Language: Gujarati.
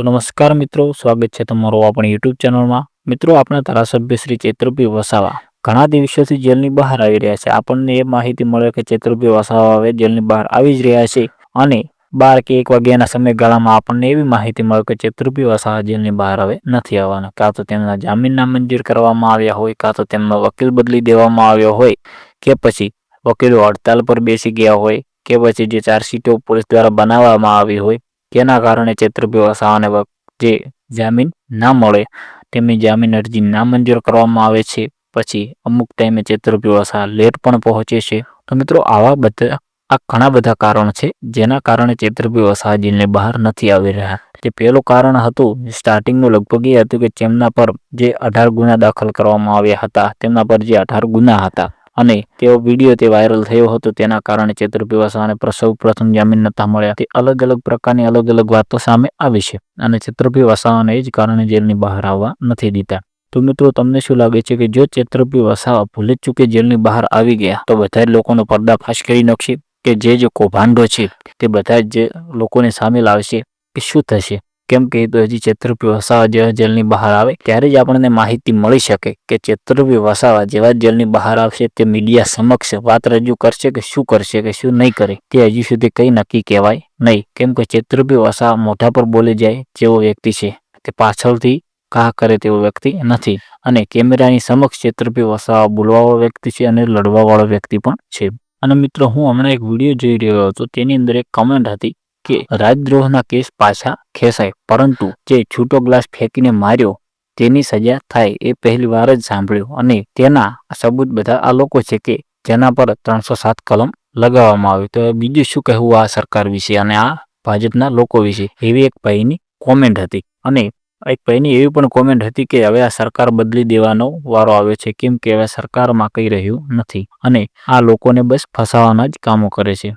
તો નમસ્કાર મિત્રો, સ્વાગત છે તમારું આપણી યુટ્યુબ ચેનલમાં. મિત્રો, આપણા ધારાસભ્ય શ્રી ચેતરભાઈ વસાવા ઘણા દિવસોથી જેલની બહાર આવી રહ્યા છે. આપણને એ માહિતી મળે કે ચેતરભાઈ વસાવા હવે જેલની બહાર આવી જ રહ્યા છે અને બાર કે એક વાગ્યાના સમયગાળામાં આપણને એવી માહિતી મળે કે ચેતરભાઈ વસાવા જેલની બહાર હવે નથી આવવાના. કાં તો તેમના જામીન નામંજૂર કરવામાં આવ્યા હોય, કાં તો તેમનો વકીલ બદલી દેવામાં આવ્યો હોય, કે પછી વકીલો હડતાલ પર બેસી ગયા હોય, કે પછી જે ચાર્જશીટો પોલીસ દ્વારા બનાવવામાં આવી હોય તેના કારણે ચેતરભાઈ વસાવાને વ- જે જામીન ના મળે, તેમની જામીન અરજી નામંજૂર કરવામાં આવે છે. પછી અમુક ટાઈમે ચેતરભાઈ વસાવા લેટ પણ પહોંચે છે. તો મિત્રો, આવા બધા આ ઘણા બધા કારણો છે, જેના કારણે વસાવા જેલની બહાર નથી આવી રહ્યા. તે પહેલું કારણ હતું સ્ટાર્ટિંગનું લગભગ એ હતું કે તેમના પર જે અઢાર ગુના દાખલ કરવામાં આવ્યા હતા, તેમના પર જે અઢાર ગુના હતા. અને તેઓ વીડિયો તે વાયરલ થયો હતો, તેના કારણે ચેતરભાઈ પીવાસાને પ્રસવ પ્રથમ જામીન નતા મળ્યા. તે અલગ અલગ પ્રકારની અલગ અલગ વાતો સામે આવી છે અને ચેતરભાઈ વસાવાને એ જ કારણે જેલની બહાર આવવા નથી દીધા. તો મિત્રો, તમને શું લાગે છે કે જો ચેતરભાઈ વસાવા ભૂલે જ ચૂકે જેલની બહાર આવી ગયા, તો બધા જ લોકોનો પર્દાફાશ કરી નાખશે કે જે જે કૌભાંડો છે તે બધા જે લોકોને સામે લાવશે કે શું થશે? કેમ કે તો હજી ચેતરભાઈ વસાવા જેવા જેલની બહાર આવે, ત્યારે જ આપણને માહિતી મળી શકે કે ચેતરભાઈ વસાવા જેવા જેલની બહાર આવશે, તે મીડિયા સમક્ષ વાત રજૂ કરશે કે શું કરશે કે શું નહીં કરે, તે હજી સુધી કંઈ નક્કી કહેવાય નહીં. કેમ કે ચેતરભાઈ વસાવા મોઢા પર બોલી જાય જેવો વ્યક્તિ છે. તે પાછળથી કા કરે તેવો વ્યક્તિ નથી. અને કેમેરાની સમક્ષ ચેતરભાઈ વસાવા બોલવાવાળો વ્યક્તિ છે અને લડવાવાળો વ્યક્તિ પણ છે. અને મિત્રો, હું હમણાં એક વીડિયો જોઈ રહ્યો હતો, તેની અંદર એક કમેન્ટ હતી કે રાજદ્રોહના કેસ પાછા ખેંચાય. પરંતુ જે છૂટો ગ્લાસ ફેંકીને માર્યો તેની સજા થાય એ પહેલી વાર જ સાંભળ્યું. અને તેના સબૂત બધા આ લોકો છે કે જેના પર ત્રણસો સાત કલમ લગાવવામાં આવ્યું. તો બીજું શું કહેવું આ સરકાર વિશે અને આ ભાજપના લોકો વિશે? એવી એક ભાઈની કોમેન્ટ હતી. અને એક ભાઈની એવી પણ કોમેન્ટ હતી કે હવે આ સરકાર બદલી દેવાનો વારો આવ્યો છે. કેમ કે હવે સરકારમાં કંઈ રહ્યું નથી. અને આ લોકોને બસ ફસાવાના જ કામો કરે છે.